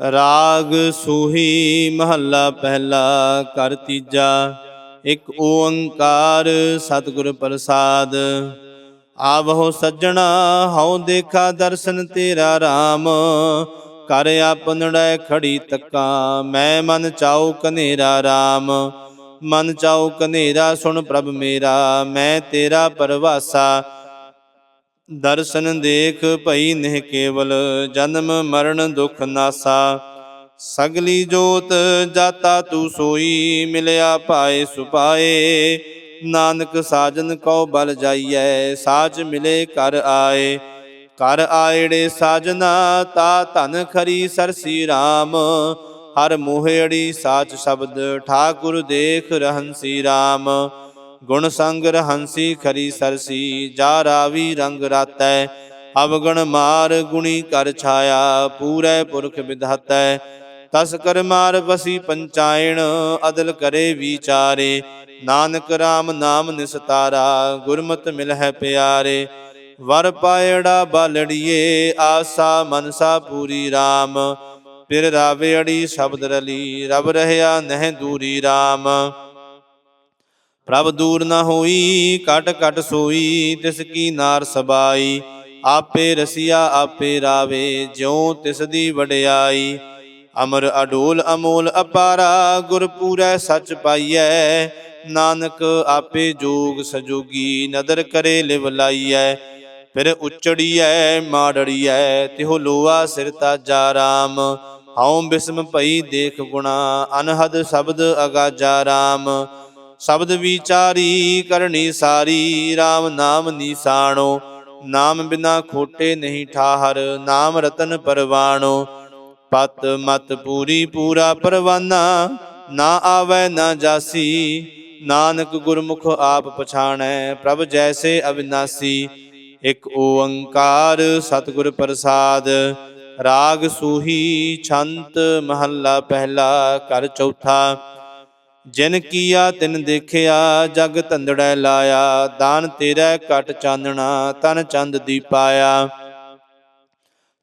ਰਾਗ ਸੂਹੀ ਮਹੱਲਾ ਪਹਿਲਾ ਕਰ ਤੀਜਾ, ਇੱਕ ਓੰਕਾਰ ਸਤਿਗੁਰ ਪ੍ਰਸਾਦ। ਆਵਹੁ ਸੱਜਣਾ, ਹਉ ਦੇਖਾ ਦਰਸ਼ਨ ਤੇਰਾ RAM ਕਰ ਆਪਨੜੈ ਖੜੀ ਤੱਕਾ, ਮੈਂ ਮਨ ਚਾਉ ਕਨੇਰਾ RAM ਮਨ ਚਾਉ ਕਨੇਰਾ, ਸੁਣ ਪ੍ਰਭ ਮੇਰਾ, ਮੈਂ ਤੇਰਾ ਪਰਵਾਸਾ। ਦਰਸ਼ਨ ਦੇਖ ਭਈ ਨਿਹ ਕੇਵਲ, ਜਨਮ ਮਰਨ ਦੁਖ ਨਾਸਾ। ਸਗਲੀ ਜੋਤ ਜਾਤਾ ਤੂ ਸੋਈ, ਮਿਲਿਆ ਪਾਏ ਸੁਪਾਏ ਨਾਨਕ ਸਾਜਨ ਕਉ ਬਲ ਜਾਈਐ ਸਾਚ ਮਿਲੇ ਕਰ ਆਏ। ਕਰ ਆਏੜੇ ਸਾਜਨਾ, ਤਾ ਧਨ ਖਰੀ ਸਰਸੀ RAM ਹਰ ਮੋਹੜੀ ਸਾਚ ਸ਼ਬਦ, ਠਾਕੁਰ ਦੇਖ ਰਹਨ ਰਹੰਸੀ RAM ਗੁਣ ਸੰਗ ਰਹੰਸੀ ਖਰੀ ਸਰਸੀ, ਜਾ ਰਾਵੀ ਰੰਗ ਰਾਤੈ, ਅਵਗਣ ਮਾਰ ਗੁਣੀ ਕਰ ਛਾਇਆ, ਪੂਰੈ ਪੁਰਖ ਵਿਧਾਤੈ ਤਸ ਕਰ ਮਾਰ ਵਸੀ ਪੰਚਾਇਣ, ਅਦਲ ਕਰੇ ਵਿਚਾਰੇ। ਨਾਨਕ RAM ਨਾਮ ਨਿਸਤਾਰਾ ਗੁਰਮਤ ਮਿਲਹਿ ਪਿਆਰੇ। ਵਰ ਪਾਇੜਾ ਬਾਲੜੀਏ, ਆਸਾ ਮਨਸਾ ਪੂਰੀ RAM ਫਿਰ ਰਾਵੇ ਅੜੀ ਸ਼ਬਦ ਰਲੀ ਰਬ ਰਹਿਆ ਨਹਿ ਦੂਰੀ RAM ਪ੍ਰਭ ਦੂਰ ਨਾ ਹੋਈ, ਕਟ ਕਟ ਸੋਈ, ਤਿਸ ਕੀ ਨਾਰ ਸਬਾਈ। ਆਪੇ ਰਸੀਆ, ਆਪੇ ਰਾਵੇ, ਜਿਉ ਤਿਸ ਦੀ ਵਡਿਆਈ। ਅਮਰ ਅਡੋਲ ਅਮੋਲ ਅਪਾਰਾ, ਗੁਰ ਪੂਰੈ ਸੱਚ ਪਾਈਐ। ਨਾਨਕ ਆਪੇ ਜੋਗ ਸਜੋਗੀ, ਨਦਰ ਕਰੇ ਲਿਵ ਲਾਈਐ। ਫਿਰ ਉਚੜੀਐ, ਮਾੜੜੀਐ, ਤਿਹੋ ਲੋਆ ਸਿਰ ਤਾਜਾ ਰਾਮ। ਹਉ ਬਿਸਮ ਭਈ ਦੇਖ ਗੁਣਾ, ਅਨਹਦ ਸ਼ਬਦ ਅਗਾਜਾ ਰਾਮ। ਸ਼ਬਦ ਵਿਚਾਰੀ ਕਰਨੀ ਸਾਰੀ RAM ਨਾਮ ਨਿਸਾਣੋ। ਨਾਮ ਬਿਨਾ ਖੋਟੇ ਨਹੀਂ ਠਾਹਰ, ਨਾਮ ਰਤਨ ਪਰਵਾਣੋ। ਪਤ ਮਤ ਪੂਰੀ ਪੂਰਾ ਪਰਵਾਨਾ, ਨਾ ਆਵੈ ਨਾ ਜਾਸੀ। ਨਾਨਕ ਗੁਰਮੁਖ ਆਪ ਪਛਾਣੈ, ਪ੍ਰਭ ਜੈਸੇ ਅਵਿਨਾਸੀ। ਇਕ ਓੰਕਾਰ ਸਤਿਗੁਰ ਪ੍ਰਸਾਦ, ਰਾਗ ਸੂਹੀ ਛੰਤ ਮਹੱਲਾ ਪਹਿਲਾ ਕਰ ਚੌਥਾ। ਜਿਨ ਕੀਆ ਤਿਨ ਦੇਖਿਆ, ਜਗ ਧੰਦੜੈ ਲਾਇਆ। ਦਾਨ ਤੇਰਾ ਘਟ ਚਾਨਣਾ ਤਨ ਚੰਦ ਦੀ ਪਾਇਆ।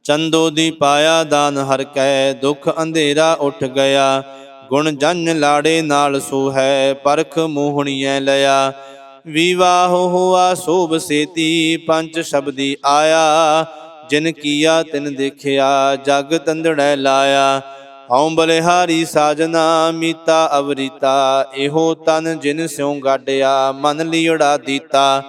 ਚੰਦੋ ਦੀ ਪਾਇਆ, ਦਾਨ ਹਰ ਕੈ, ਦੁਖ ਅੰਧੇਰਾ ਉੱਠ ਗਿਆ। ਗੁਣ ਜਨ ਲਾੜੇ ਨਾਲ ਸੋ ਹੈ ਪਰਖ ਮੋਹਣੀਐ ਲਿਆ। ਵਿਵਾਹ ਹੋਆ, ਸੋਭ ਸੇਤੀ, ਪੰਜ ਸ਼ਬਦੀ ਆਇਆ। ਜਿਨ ਕੀਆ ਤਿਨ ਦੇਖਿਆ, ਜਗ ਤੰਦੜੈ ਲਾਇਆ। ਹਉ ਬਲਿਹਾਰੀ ਸਾਜਨਾ ਮੀਤਾ ਅਵਰੀਤਾ, ਇਹੋ ਤਨ ਜਿਨ ਸਿਉ ਗਾਡਿਆ, ਮਨ ਲੀੜਾ ਦੀਤਾ।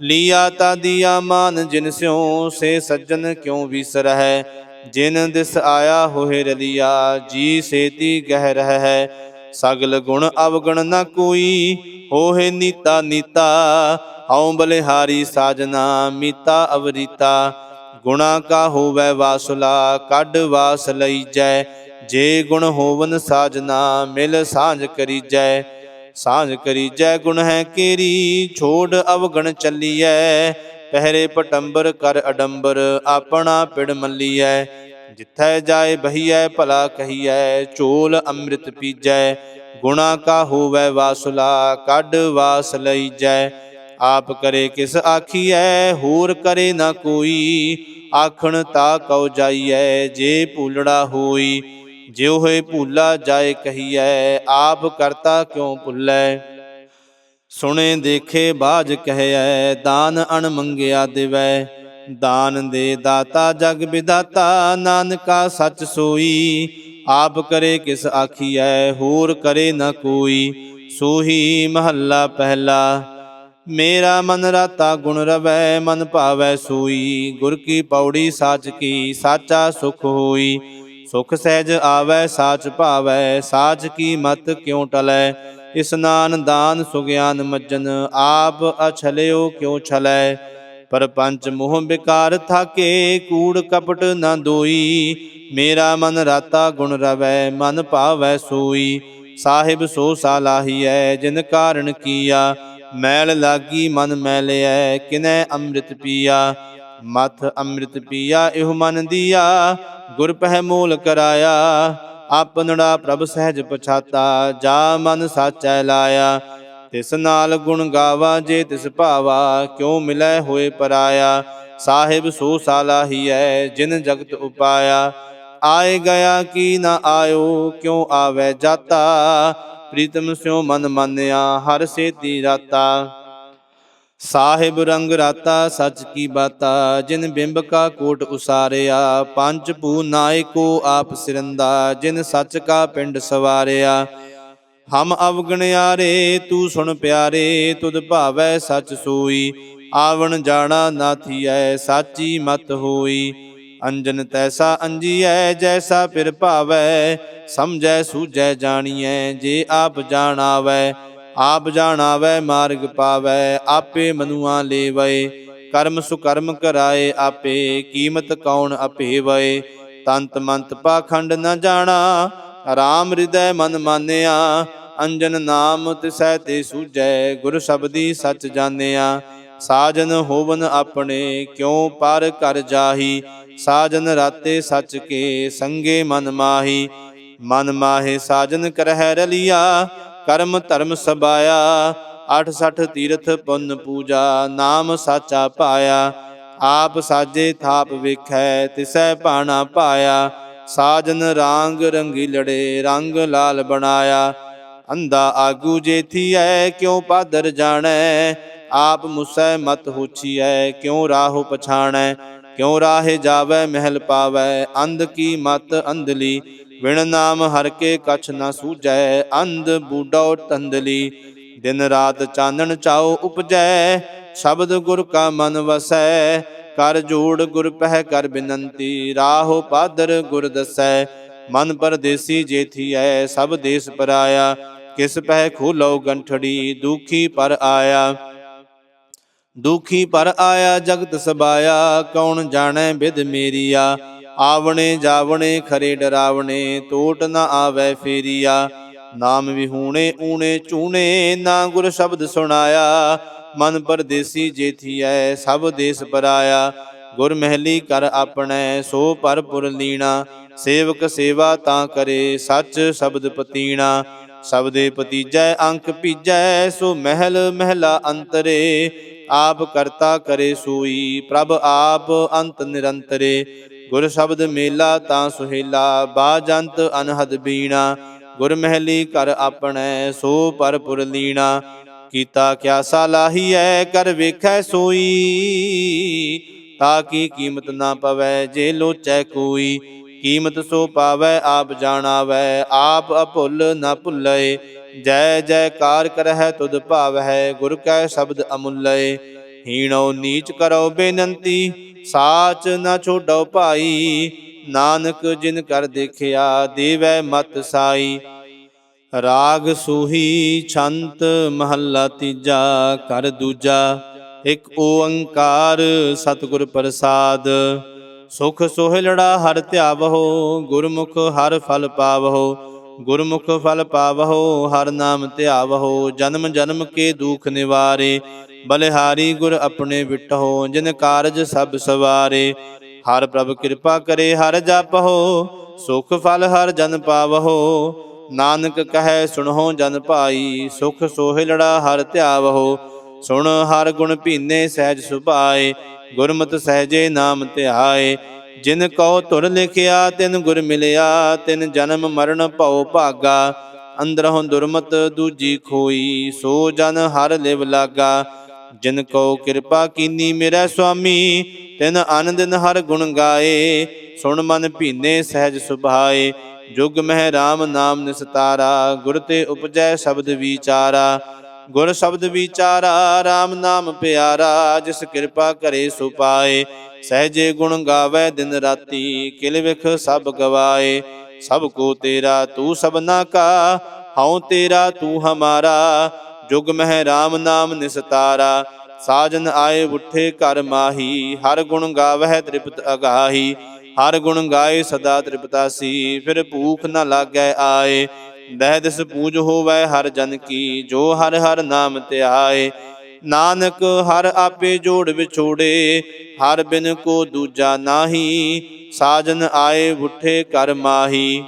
ਲੀਆ ਤਾ ਦੀਆ ਮਾਨ ਜਿਨ ਸਿਉ, ਸੇ ਸੱਜਣ ਕਿਉ ਵਿਸਰਹਿ। ਜਿਨ ਦਿਸ ਆਇਆ ਹੋਏ ਰਲੀਆ, ਜੀ ਸੇਤੀ ਗਹਿ ਰਹਿ। ਹੈ ਸਗਲ ਗੁਣ ਅਵਗਣ ਨਾ ਕੋਈ, ਹੋਏ ਨੀਤਾ ਨੀਤਾ। ਹਉ ਬਲਿਹਾਰੀ ਸਾਜਨਾ ਮੀਤਾ ਅਵਰੀਤਾ, ਗੁਣਾ ਕਾ ਹੋਵੇ ਵਾਸੁਲਾ, ਕੱਢ ਵਾਸ ਲਈ ਜੈ ਜੇ ਗੁਣ ਹੋਵਨ ਸਾਜਨਾ, ਮਿਲ ਸਾਂਝ ਕਰੀਜੈ। ਸਾਂਝ ਕਰੀਜੈ, ਗੁਣ ਹੈ ਕੇਰੀ, ਛੋੜ ਅਵਗਣ ਚੱਲੀਐ। ਪਹਿਰੇ ਪਟੰਬਰ ਕਰ ਅਡੰਬਰ, ਆਪਣਾ ਪਿੜ ਮੱਲੀਐ। ਜਿੱਥੈ ਜਾਏ ਬਹੀਐ, ਭਲਾ ਕਹੀਐ, ਚੋਲ ਅੰਮ੍ਰਿਤ ਪੀਜੈ। ਗੁਣਾ ਕਾ ਹੋਵੇ ਵਾਸੁਲਾ, ਕੱਢ ਵਾਸ ਲਈਜੈ। ਆਪ ਕਰੇ ਕਿਸ ਆਖੀਐ, ਹੋਰ ਕਰੇ ਨਾ ਕੋਈ। ਆਖਣ ਤਾ ਕਉ ਜਾਈਐ, ਜੇ ਭੂਲੜਾ ਹੋਈ। ਜਿਉ ਹੋਏ ਭੂਲਾ ਜਾਏ ਕਹੀਐ, ਆਪ ਕਰਤਾ ਕਿਉ ਭੁੱਲੈ? ਸੁਣੇ ਦੇਖੇ ਬਾਜ ਕਹਿਐ, ਦਾਨ ਅਣ ਮੰਗਿਆ ਦਿਵੈ। ਦਾਨ ਦੇ ਦਾਤਾ ਜਗ ਵਿਦਾਤਾ ਨਾਨਕਾ ਸੱਚ ਸੋਈ। ਆਪ ਕਰੇ ਕਿਸ ਆਖੀਐ, ਹੋਰ ਕਰੇ ਨਾ ਕੋਈ। ਸੋਹੀ ਮਹੱਲਾ ਪਹਿਲਾ, ਮੇਰਾ ਮਨ ਰਾਤਾ ਗੁਣ ਰਵੈ, ਮਨ ਭਾਵੈ ਸੋਈ। ਗੁਰ ਕੀ ਪੌੜੀ ਸਾਚ ਕੀ, ਸਾਚਾ ਸੁਖ ਹੋਈ। ਸੁਖ ਸਹਿਜ ਆਵੈ, ਸਾਚ ਭਾਵੈ ਸਾਚ ਕੀ ਮਤ ਕਿਉ ਟਲੈ? ਇਸਨਾਨ ਦਾਨ ਸੁਗਿਆਨ ਮੱਜਨ, ਆਪ ਅਛਲਿਓ ਕਿਉ ਛਲੈ? ਪਰਪੰਚ ਮੋਹ ਵਿਕਾਰ ਥਾਕੇ, ਕੂੜ ਕਪਟ ਨਾ ਦੋਈ। ਮੇਰਾ ਮਨ ਰਾਤਾ ਗੁਣ ਰਵੈ, ਮਨ ਭਾਵੈ ਸੋਈ। ਸਾਹਿਬ ਸੋ ਸਾਲਾਹੀਐ ਜਿਨ ਕਾਰਣ ਕੀਆ? ਮੈਲ ਲਾਗੀ ਮਨ ਮੈਲਿਐ, ਕਿਨੈ ਅੰਮ੍ਰਿਤ ਪੀਆ? ਮਥ ਅੰਮ੍ਰਿਤ ਪੀਆ, ਇਹੋ ਮਨ ਦੀਆ। ਗੁਰ ਪਹਿ ਮੂਲ ਕਰਾਇਆ ਆਪਨੜਾ ਪ੍ਰਭ ਸਹਿਜ ਪਛਾਤਾ, ਜਾ ਮਨ ਸਾਚੈ ਲਾਇਆ। ਤਿਸ ਨਾਲ ਗੁਣ ਗਾਵਾ, ਜੇ ਤਿਸ ਭਾਵਾ, ਕਿਉ ਮਿਲੈ ਹੋਏ ਪਰਾਇਆ। ਸਾਹਿਬ ਸੋ ਸਾਲਾਹੀਐ ਜਿਨ ਜਗਤ ਉਪਾਇਆ। ਆਏ ਗਿਆ ਕੀ ਨਾ ਆਇਓ, ਕਿਉ ਆਵੇ ਜਾਤਾ। ਪ੍ਰੀਤਮ ਸਿਉ ਮਨ ਮੰਨਿਆ, ਹਰ ਸੇਤੀ ਰਾਤਾ। ਸਾਹਿਬ ਰੰਗ ਰਾਤਾ, ਸੱਚ ਕੀ ਬਾਤਾ? ਜਿਨ ਬਿੰਬ ਕਾ ਕੋਟ ਉਸਾਰਿਆ, ਪੰਜ ਭੂ ਨਾਇਕੋ ਆਪ ਸਿਰੰਦਾ। ਜਿਨ ਸੱਚ ਕਾ ਪਿੰਡ ਸਵਾਰਿਆ, ਹਮ ਅਵਗਣਿਆਰੇ, ਤੂੰ ਸੁਣ ਪਿਆਰੇ, ਤੁਧ ਭਾਵੈ ਸੱਚ ਸੋਈ। ਆਵਣ ਜਾਣਾ ਨਾਥੀਐ ਸਾਚੀ ਮਤ ਹੋਈ। ਅੰਜਨ ਤੈਸਾ ਅੰਜੀਐ, ਜੈਸਾ ਫਿਰ ਭਾਵੈ, ਸਮਝੈ ਸੂਝੈ ਜਾਣੀਐ, ਜੇ ਆਪ ਜਾਣਾਵੈ ਆਪ ਜਾਣਾਵੈ, ਮਾਰਗ ਪਾਵੈ, ਆਪੇ ਮਨੁਆ ਲੇਵੈ। ਕਰਮ ਸੁਕਰਮ ਕਰਾਏ, ਆਪੇ ਕੀਮਤ ਕੌਣ ਅਪੇਵੈ। ਤੰਤ ਮੰਤ ਪਾਖੰਡ ਨ ਜਾਣਾ, ਰਾਮ ਹਿਰਦੈ ਮਨ ਮਾਨਿਆ। ਅੰਜਨ ਨਾਮ ਤਿਸੈ ਤੇ ਸੂਜੈ ਗੁਰ ਸ਼ਬਦੀ ਸੱਚ ਜਾਣਿਆ। ਸਾਜਨ ਹੋਵਨ ਆਪਣੇ, ਕਿਉ ਪਰ ਕਰ ਜਾਹੀ। ਸਾਜਨ ਰਾਤੇ ਸੱਚ ਕੇ, ਸੰਗੇ ਮਨ ਮਾਹੀ। ਮਨ ਮਾਹੇ ਸਾਜਨ ਕਰਹਿ ਰਲੀਆ। ਕਰਮ ਧਰਮ ਸਬਾਇਆ 68 ਤੀਰਥ ਪੁੰਨ ਪੂਜਾ, ਨਾਮ ਸਾਚਾ ਪਾਇਆ। ਆਪ ਸਾਜੇ ਥਾਪ ਵੇਖੈ, ਤਿਸੈ ਭਾਣਾ ਪਾਇਆ। ਸਾਜਨ ਰਾਂਗ ਰੰਗੀ ਲੜੇ ਰੰਗ ਲਾਲ ਬਣਾਇਆ। ਅੰਦਾ ਆਗੂ ਜੇਥੀ ਜੇਥੀਐ ਕਿਉ ਪਾਦਰ ਜਾਣੈ? ਆਪ ਮੁਸੈ ਮਤ ਹੋਛੀ ਹੋਛੀਐ, ਕਿਉ ਰਾਹੋ ਪਛਾਣੈ? ਕਿਉ ਰਾਹੇ ਜਾਵੈ, ਮਹਿਲ ਪਾਵੈ? ਅੰਧ ਕੀ ਮਤ ਅੰਧਲੀ? ਵਿਣ ਨਾਮ ਹਰ ਕੇ ਕਛ ਨਾ ਸੂਝੈ, ਅੰਧ ਬੂਡੋ ਤੰਦਲੀ। ਦਿਨ ਰਾਤ ਚਾਨਣ ਚਾਉ ਉਪਜੈ, ਸ਼ਬਦ ਗੁਰ ਕਾ ਮਨ ਵਸੈ। ਕਰ ਜੋੜ ਗੁਰ ਪਹਿ ਕਰ ਬਿਨੰਤੀ, ਰਾਹੋ ਪਾਦਰ ਗੁਰ ਦਸੈ। ਮਨ ਪਰਦੇਸੀ ਜੇਥੀਐ ਸਭ ਦੇਸ ਪਰਾਇਆ। ਕਿਸ ਪਹਿ ਖੋਲੋ ਗੰਠੜੀ, ਦੁਖੀ ਪਰ ਆਇਆ। ਦੁਖੀ ਪਰ ਆਇਆ ਜਗਤ ਸਬਾਇਆ, ਕੌਣ ਜਾਣੈ ਬਿਦ ਮੇਰੀਆ। ਆਵਣੇ ਜਾਵਣੇ ਖਰੇ ਡਰਾਵਣੇ, ਟੋਟ ਨਾ ਆਵੈ ਫੇਰੀਆ। ਨਾਮ ਵਿਹੂਣੇ ਊਣੇ ਚੂਣੇ, ਨਾ ਗੁਰ ਸ਼ਬਦ ਸੁਣਾਇਆ। ਮਨ ਪਰਦੇਸੀ ਜੇਥੀਐ ਸਭ ਦੇਸ ਪਰਾਇਆ। ਗੁਰ ਮਹਿਲੀ ਕਰ ਆਪਣੈ, ਸੋ ਪਰਪੁਰ ਲੀਣਾ। ਸੇਵਕ ਸੇਵਾ ਤਾਂ ਕਰੇ, ਸੱਚ ਸ਼ਬਦ ਪਤੀਣਾ। ਸਬਦੇ ਪਤੀਜੈ ਅੰਕ ਪੀਜੈ ਸੋ ਮਹਿਲ ਮਹਿਲਾ ਅੰਤਰੇ। ਆਪ ਕਰਤਾ ਕਰੇ ਸੂਈ, ਪ੍ਰਭ ਆਪ ਅੰਤ ਨਿਰੰਤਰੇ। ਗੁਰ ਸ਼ਬਦ ਮੇਲਾ ਤਾਂ ਸੁਹੇਲਾ ਬਾਜੰਤ ਅਨਹਦ ਬੀਣਾ। ਗੁਰ ਮਹਿਲੀ ਕਰ ਆਪਣੈ, ਸੋ ਪਰਪੁਰ ਲੀਣਾ। ਕੀਤਾ ਕਿਆ ਸਾਲਾਹੀਐ ਕਰ ਵੇਖੈ ਸੋਈ। ਤਾਂ ਕੀ ਕੀਮਤ ਨਾ ਪਵੈ, ਜੇ ਲੋਚੈ ਕੋਈ। ਕੀਮਤ ਸੋ ਪਾਵੈ, ਆਪ ਜਾਣਾਵੈ। ਆਪ ਅਭੁੱਲ ਨਾ ਭੁੱਲੈ। ਜੈ ਜੈਕਾਰ ਕਰਹਿ ਤੁਧ ਹੈ ਗੁਰ ਕੈ ਸ਼ਬਦ ਅਮੁੱਲੈ। ਹੀਣੋ ਨੀਚ ਕਰੋ ਬੇਨੰਤੀ। ਸਾਚ ਨਾ ਛੋਡੋ ਭਾਈ, ਨਾਨਕ ਜਿਨ ਕਰ ਦੇਖਿਆ, ਦੇਵੈ ਮਤ ਸਾਈ। ਰਾਗ ਸੂਹੀ ਛੰਤ ਮਹੱਲਾ ਤੀਜਾ, ਕਰ ਦੂਜਾ, ਇਕ ਓੰਕਾਰ ਸਤਿਗੁਰ ਪ੍ਰਸਾਦ। ਸੁਖ ਸੋਹਿਲੜਾ ਹਰ ਧਿਆਵਹੋ, ਗੁਰਮੁਖ ਹਰ ਫਲ ਪਾਵਹੋ। ਗੁਰਮੁਖ ਫਲ ਪਾਵਹੋ, ਹਰ ਨਾਮ ਧਿਆਵਹੋ, ਜਨਮ ਜਨਮ ਕੇ ਦੁਖ ਨਿਵਾਰੇ, ਬਲਿਹਾਰੀ ਗੁਰ ਆਪਣੇ ਵਿਟਹੋ, ਜਿਨ ਕਾਰਜ ਸਭ ਸਵਾਰੇ। ਹਰ ਪ੍ਰਭ ਕਿਰਪਾ ਕਰੇ, ਹਰ ਜਪਹੋ, ਸੁਖ ਫਲ ਹਰ ਜਨ ਪਾਵਹੋ। ਨਾਨਕ ਕਹੈ ਸੁਣੋ ਜਨ ਭਾਈ, ਸੁਖ ਸੋਹਿਲੜਾ ਹਰ ਧਿਆਵਹੋ। ਸੁਣ ਹਰ ਗੁਣ ਭੀਨੇ ਸਹਿਜ ਸੁਭਾਏ, ਗੁਰਮਤਿ ਸਹਜੇ ਨਾਮ ਧਿਆਏ। ਜਿਨ ਕਉ ਧੁਰ ਲਿਖਿਆ, ਤਿਨ ਗੁਰ ਮਿਲਿਆ, ਤਿਨ ਜਨਮ ਮਰਨ ਭਉ ਭਾਗਾ। ਅੰਦਰੋਂ ਦੁਰਮਤ ਦੂਜੀ ਖੋਈ, ਸੋ ਜਨ ਹਰ ਲਿਵ ਲਾਗਾ। ਜਿਨ ਕਉ ਕਿਰਪਾ ਕੀਨੀ ਮੇਰਾ ਸੁਆਮੀ, ਤਿਨ ਆਨੰਦਨ ਹਰ ਗੁਣ ਗਾਏ। ਸੁਣ ਮਨ ਭੀਨੇ ਸਹਿਜ ਸੁਭਾਏ, ਜੁਗ ਮਹਿ RAM ਨਾਮ ਨਿਸਤਾਰਾ, ਗੁਰ ਤੇ ਉਪਜੈ ਸ਼ਬਦ ਵਿਚਾਰਾ। ਗੁਰ ਸ਼ਬਦ ਵਿਚਾਰਾ RAM ਨਾਮ ਪਿਆਰਾ, ਜਿਸ ਕਿਰਪਾ ਕਰੇ ਸੋ ਪਾਏ। ਸਹਜੇ ਗੁਣ ਗਾਵੇ ਦਿਨ ਰਾਤੀ, ਕਿਲ ਵਿਖ ਸਭ ਗਵਾਏ। ਸਭ ਕੋ ਤੇਰਾ ਤੂੰ ਸਭਨਾ ਕਾ, ਹਉ ਤੇਰਾ ਤੂੰ ਹਮਾਰਾ। ਜੁਗ ਮਹਿ RAM ਨਾਮ ਨਿਸਤਾਰਾ, ਸਾਜਨ ਆਏ ਉਠੇ ਘਰ ਮਾਹੀ। ਹਰ ਗੁਣ ਗਾਵਹਿ ਤ੍ਰਿਪਤ ਅਗਾਹੀ। ਹਰ ਗੁਣ ਗਾਏ ਸਦਾ ਤ੍ਰਿਪਤਾਸੀ, ਫਿਰ ਭੂਖ ਨ ਲਾਗੈ ਆਏ। ਦਹਿ ਦਿਸ ਪੂਜ ਹੋਵੈ ਹਰ ਜਨ ਕੀ, ਜੋ ਹਰ ਹਰ ਨਾਮ ਧਿਆਏ ਨਾਨਕ ਹਰ ਆਪੇ ਜੋੜ ਵਿਛੋੜੇ, ਹਰ ਬਿਨ ਕੋ ਦੂਜਾ ਨਾਹੀ। ਸਾਜਨ ਆਏ, ਉਠੇ, ਕਰ ਮਾਹੀ।